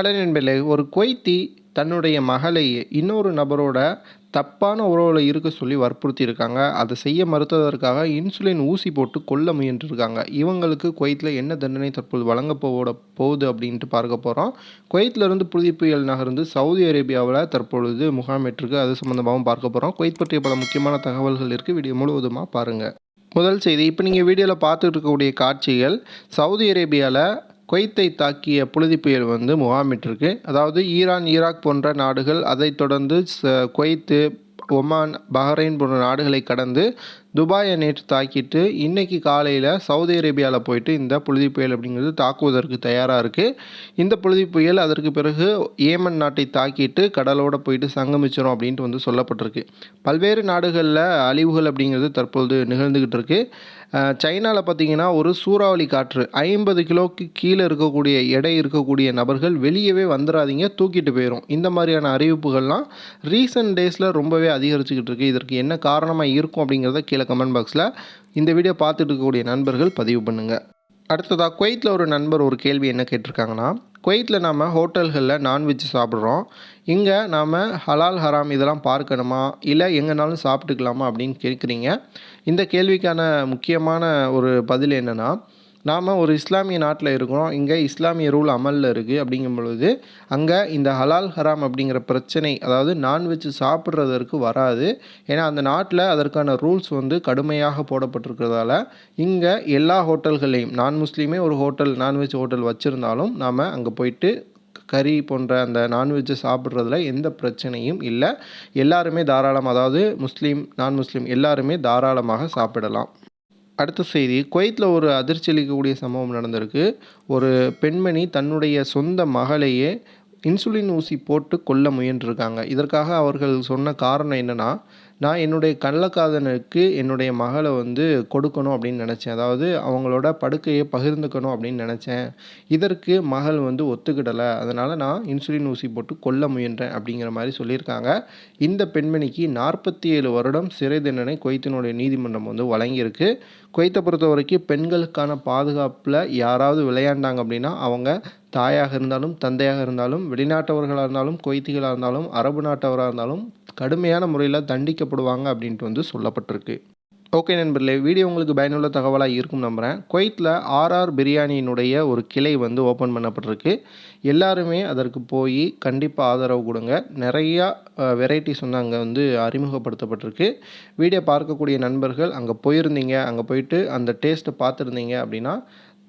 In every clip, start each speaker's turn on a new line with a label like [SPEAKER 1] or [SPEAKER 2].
[SPEAKER 1] Hello நண்பர்களே ஒரு Kuwaiti தன்னுடைய மகளை இன்னொரு நபரோட தப்பான உறவில் இருக்க சொல்லி வற்புறுத்தி இருக்காங்க அதை செய்ய மறுத்ததற்காக இன்சுலின் ஊசி போட்டு கொல்ல முயன்றிருக்காங்க. இவங்களுக்கு குவைத்தில் என்ன தண்டனை தற்போது வழங்க போட போகுது அப்படின்ட்டு பார்க்க போகிறோம் குவைத்திலிருந்து புழுதி புயல் நகர்ந்து சவுதி அரேபியாவில் தற்பொழுது முகாமிட்டிருக்கு அது சம்மந்தமாகவும் பார்க்க போகிறோம் குவைத் பற்றிய பல முக்கியமான தகவல்கள் இருக்குது வீடியோ முழுவதுமாக பாருங்கள் முதல் செய்தி இப்போ நீங்கள் வீடியோவில் பார்த்துட்டு இருக்கக்கூடிய காட்சிகள் சவுதி அரேபியாவில் குவைத்தை தாக்கிய புழுதி புயல் வந்து முகாமிட்டிருக்கு. அதாவது ஈரான் ஈராக் போன்ற நாடுகள் அதைத் தொடர்ந்து ச குவைத்து ஒமான் பஹ்ரைன் போன்ற நாடுகளை கடந்து துபாயை நேற்று தாக்கிட்டு இன்றைக்கி காலையில் சவுதி அரேபியாவில் போயிட்டு இந்த புழுதி புயல் அப்படிங்கிறது தாக்குவதற்கு தயாராக இருக்குது இந்த புழுதி புயல் அதற்கு பிறகு ஏமன் நாட்டை தாக்கிட்டு கடலோடு போயிட்டு சங்கமிச்சிடும் அப்படின்ட்டு வந்து சொல்லப்பட்டிருக்கு. பல்வேறு நாடுகளில் அழிவுகள் அப்படிங்கிறது தற்பொழுது நிகழ்ந்துக்கிட்டு இருக்குது சைனாவில் பார்த்தீங்கன்னா ஒரு சூறாவளி காற்று ஐம்பது கிலோக்கு கீழே இருக்கக்கூடிய எடை இருக்கக்கூடிய நபர்கள் வெளியவே வந்துடாதீங்க தூக்கிட்டு போயிடும் இந்த மாதிரியான அறிவிப்புகள்லாம் ரீசன்ட் டேஸில் ரொம்பவே அதிகரிச்சுக்கிட்டு இருக்குது இதற்கு என்ன காரணமாக இருக்கும் அப்படிங்கிறத கீழே கமெண்ட் பாக்ஸில் இந்த வீடியோ பார்த்துட்டு இருக்கக்கூடிய நண்பர்கள் பதிவு பண்ணுங்கள் அடுத்ததாக குவைத்தில் ஒரு நண்பர் ஒரு கேள்வி என்ன கேட்டிருக்காங்கன்னா குவைத்தில் நாம் ஹோட்டல்களில் நான்வெஜ் சாப்பிட்றோம். இங்கே நாம் ஹலால் ஹராம் இதெல்லாம் பார்க்கணுமா? இல்லை எங்கேனாலும் சாப்பிட்டுக்கலாமா அப்படின்னு கேட்குறீங்க. இந்த கேள்விக்கான முக்கியமான ஒரு பதில் என்னென்னா நாம் ஒரு இஸ்லாமிய நாட்டில் இருக்கிறோம். இங்கே இஸ்லாமிய ரூல் அமலில் இருக்குது அப்படிங்கும் பொழுது அங்கே இந்த ஹலால் ஹராம் அப்படிங்கிற பிரச்சனை அதாவது நான்வெஜ் சாப்பிட்றதற்கு வராது. ஏன்னா அந்த நாட்டில் அதற்கான ரூல்ஸ் வந்து கடுமையாக போடப்பட்டிருக்கிறதால இங்கே எல்லா ஹோட்டல்களையும் நான் முஸ்லீமே ஒரு ஹோட்டல் நான்வெஜ் ஹோட்டல் வச்சுருந்தாலும் நாம் அங்கே போயிட்டு கறி போன்ற அந்த நான்வெஜ்ஜை சாப்பிட்றதுல எந்த பிரச்சனையும் இல்லை. எல்லாருமே தாராளம் அதாவது முஸ்லீம் நான் முஸ்லீம் எல்லாருமே தாராளமாக சாப்பிடலாம். அடுத்த செய்தி. குவைத்தில் ஒரு அதிர்ச்சி அளிக்கக்கூடிய சம்பவம் நடந்திருக்கு. ஒரு பெண்மணி தன்னுடைய சொந்த மகளையே இன்சுலின் ஊசி போட்டு கொல்ல முயன்றிருக்காங்க. இதற்காக அவர்கள் சொன்ன காரணம் என்னென்னா நான் என்னுடைய கள்ளக்காதனுக்கு என்னுடைய மகளை வந்து கொடுக்கணும் அப்படின்னு நினச்சேன். அதாவது அவங்களோட படுக்கையை பகிர்ந்துக்கணும் அப்படின்னு நினச்சேன். இதற்கு மகள் வந்து ஒத்துக்கிடலை. அதனால் நான் இன்சுலின் ஊசி போட்டு கொல்ல முயன்றேன் அப்படிங்கிற மாதிரி சொல்லியிருக்காங்க. இந்த பெண்மணிக்கு நாற்பத்தி ஏழு வருடம் சிறை தண்டனை குவைத்தினுடைய நீதிமன்றம் வந்து வழங்கியிருக்கு. குவைத்தை பொறுத்த வரைக்கும் பெண்களுக்கான பாதுகாப்பில் யாராவது விளையாண்டாங்க அப்படின்னா அவங்க தாயாக இருந்தாலும் தந்தையாக இருந்தாலும் வெளிநாட்டவர்களாக இருந்தாலும் குவைத்திகளாக இருந்தாலும் அரபு நாட்டவராக இருந்தாலும் கடுமையான முறையில் தண்டிக்க தண்டிக்கப்படுவாங்க அப்படின்ட்டு வந்து சொல்லப்பட்டிருக்கு. ஓகே நண்பர்களே வீடியோ உங்களுக்கு பயனுள்ள தகவலாக இருக்கும் நம்புகிறேன் குவைத்தில் ஆர்ஆர் பிரியாணியினுடைய ஒரு கிளை வந்து ஓப்பன் பண்ணப்பட்டிருக்கு. எல்லாருமே அதற்கு போய் கண்டிப்பாக ஆதரவு கொடுங்க. நிறையா வெரைட்டிஸ் வந்து அங்கே வந்து அறிமுகப்படுத்தப்பட்டிருக்கு. வீடியோ பார்க்கக்கூடிய நண்பர்கள் அங்கே போயிருந்தீங்க அங்கே போயிட்டு அந்த டேஸ்ட்டை பார்த்துருந்தீங்க அப்படின்னா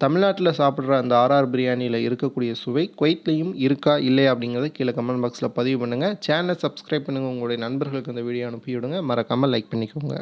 [SPEAKER 1] தமிழ்நாட்டில் சாப்பிட்ற அந்த ஆர்ஆர் பிரியாணியில் இருக்கக்கூடிய சுவை குவைட்லேயும் இருக்கா இல்லையா அப்படிங்கிறத கீழே கமெண்ட் பாக்ஸில் பதிவு பண்ணுங்கள் சேனலை சப்ஸ்கிரைப் பண்ணுங்கள் உங்களுடைய நண்பர்களுக்கு அந்த வீடியோ அனுப்பி விடுங்க மறக்காமல் லைக் பண்ணிக்கோங்க.